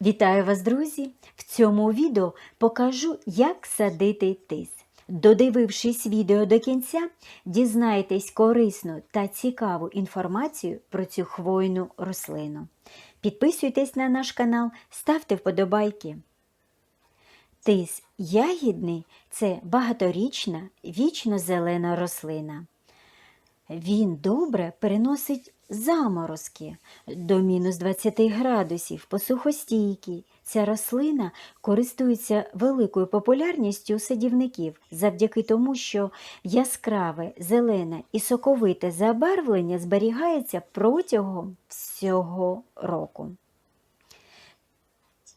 Вітаю вас, друзі! В цьому відео покажу, як садити тис. Додивившись відео до кінця, дізнаєтесь корисну та цікаву інформацію про цю хвойну рослину. Підписуйтесь на наш канал, ставте вподобайки. Тис ягідний це багаторічна вічно-зелена рослина. Він добре переносить заморозки до мінус 20 градусів, посухостійкий. Ця рослина користується великою популярністю у садівників завдяки тому, що яскраве, зелене і соковите забарвлення зберігається протягом всього року.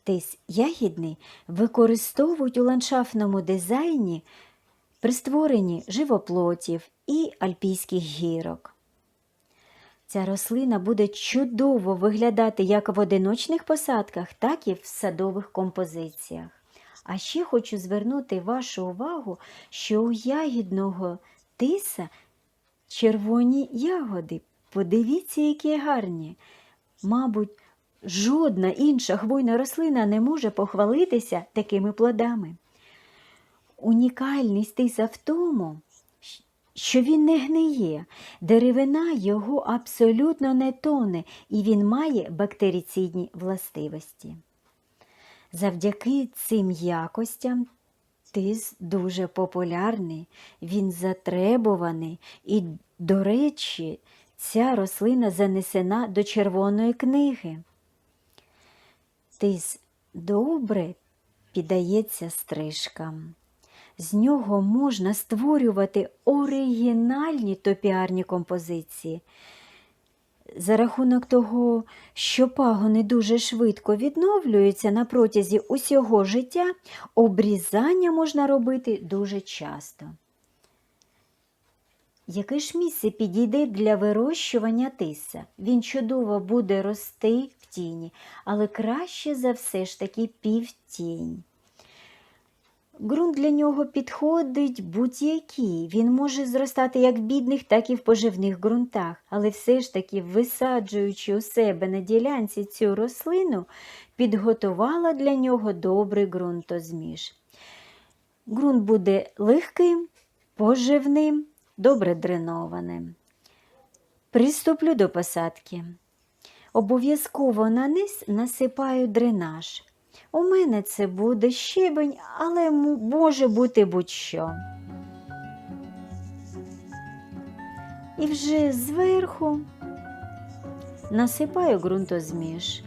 Тис ягідний використовують у ландшафтному дизайні при створенні живоплотів і альпійських гірок. Ця рослина буде чудово виглядати як в одиночних посадках, так і в садових композиціях. А ще хочу звернути вашу увагу, що у ягідного тиса червоні ягоди. Подивіться, які гарні. Мабуть, жодна інша хвойна рослина не може похвалитися такими плодами. Унікальність тиса в тому, що він не гниє, деревина його абсолютно не тоне, і він має бактерицидні властивості. Завдяки цим якостям тис дуже популярний, він затребуваний і, до речі, ця рослина занесена до червоної книги. Тис добре піддається стрижкам. З нього можна створювати оригінальні топіарні композиції. За рахунок того, що пагони дуже швидко відновлюються на протязі усього життя, обрізання можна робити дуже часто. Яке ж місце підійде для вирощування тиса? Він чудово буде рости в тіні, але краще за все ж таки півтінь. Ґрунт для нього підходить будь-який. Він може зростати як в бідних, так і в поживних ґрунтах, але все ж таки, висаджуючи у себе на ділянці цю рослину, підготувала для нього добрий ґрунтозміж. Ґрунт буде легким, поживним, добре дренованим. Приступлю до посадки. Обов'язково на низ насипаю дренаж. У мене це буде щебень, але може бути будь-що. І вже зверху насипаю ґрунтозміш,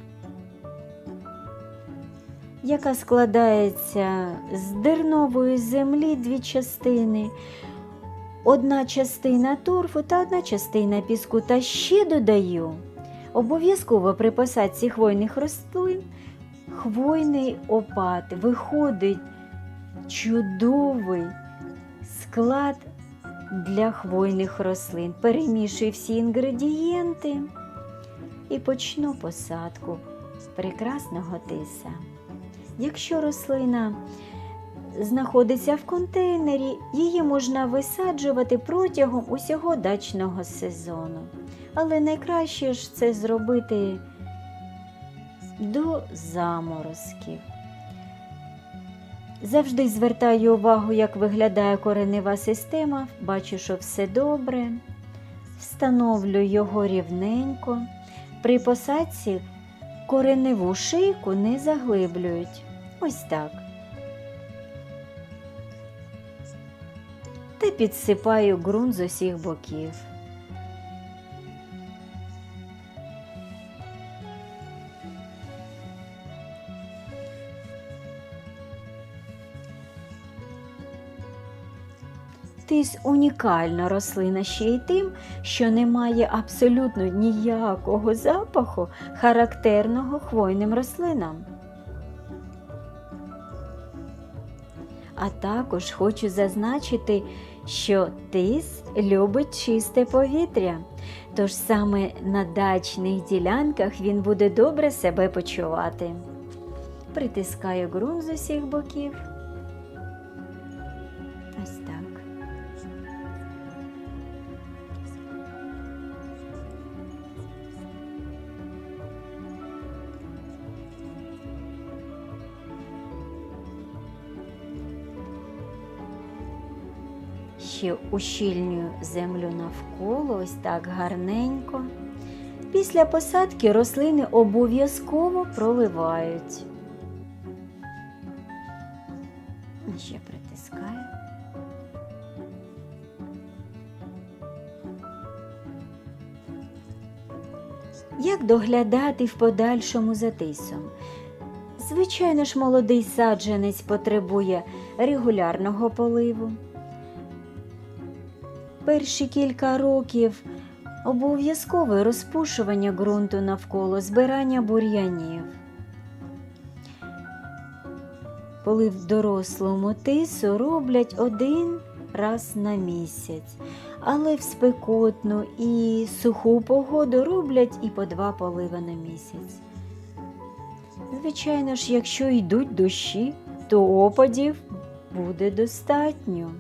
яка складається з дернової землі дві частини, одна частина торфу та одна частина піску. Та ще додаю обов'язково при посадці хвойних рослин хвойний опад виходить чудовий склад для хвойних рослин. Перемішую всі інгредієнти і почну посадку прекрасного тиса. Якщо рослина знаходиться в контейнері, її можна висаджувати протягом усього дачного сезону. Але найкраще ж це зробити до заморозків. Завжди звертаю увагу, як виглядає коренева система, бачу, що все добре. Встановлю його рівненько. При посадці кореневу шийку не заглиблюють. Ось так. Та підсипаю ґрунт з усіх боків. Тис унікальна рослина ще й тим, що не має абсолютно ніякого запаху, характерного хвойним рослинам. А також хочу зазначити, що тис любить чисте повітря, тож саме на дачних ділянках він буде добре себе почувати. Притискаю ґрунт з усіх боків. Ще ущільнюю землю навколо, ось так гарненько. Після посадки рослини обов'язково проливають. Ще притискаю. Як доглядати в подальшому за тисом? Звичайно ж, молодий саджанець потребує регулярного поливу. Перші кілька років обов'язкове розпушування ґрунту навколо збирання бур'янів. Полив дорослому тису роблять один раз на місяць, але в спекотну і суху погоду роблять і по два поливи на місяць. Звичайно ж, якщо йдуть дощі, то опадів буде достатньо.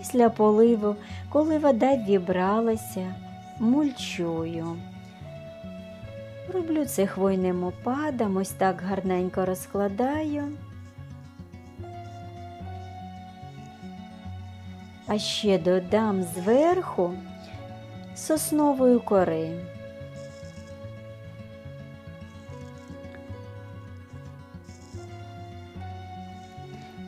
Після поливу, коли вода вібралася, мульчую. Роблю це хвойним опадом, ось так гарненько розкладаю. А ще додам зверху соснової кори.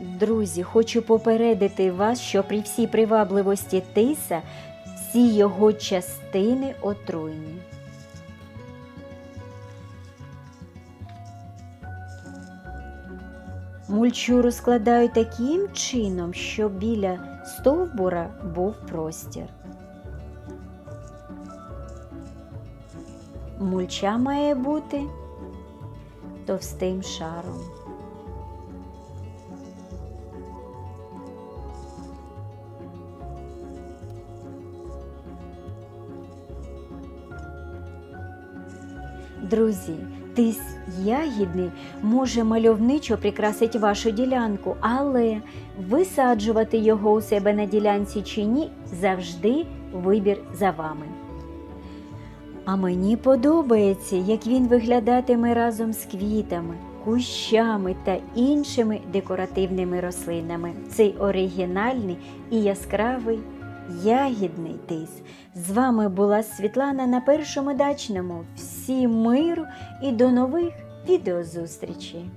Друзі, хочу попередити вас, що при всій привабливості тиса всі його частини отруйні. Мульчу розкладаю таким чином, щоб біля стовбура був простір. Мульча має бути товстим шаром. Друзі, тис ягідний може мальовничо прикрасити вашу ділянку, але висаджувати його у себе на ділянці чи ні завжди вибір за вами. А мені подобається, як він виглядатиме разом з квітами, кущами та іншими декоративними рослинами. Цей оригінальний і яскравий ягідний тис. З вами була Світлана на першому дачному. Всім миру і до нових відеозустрічей!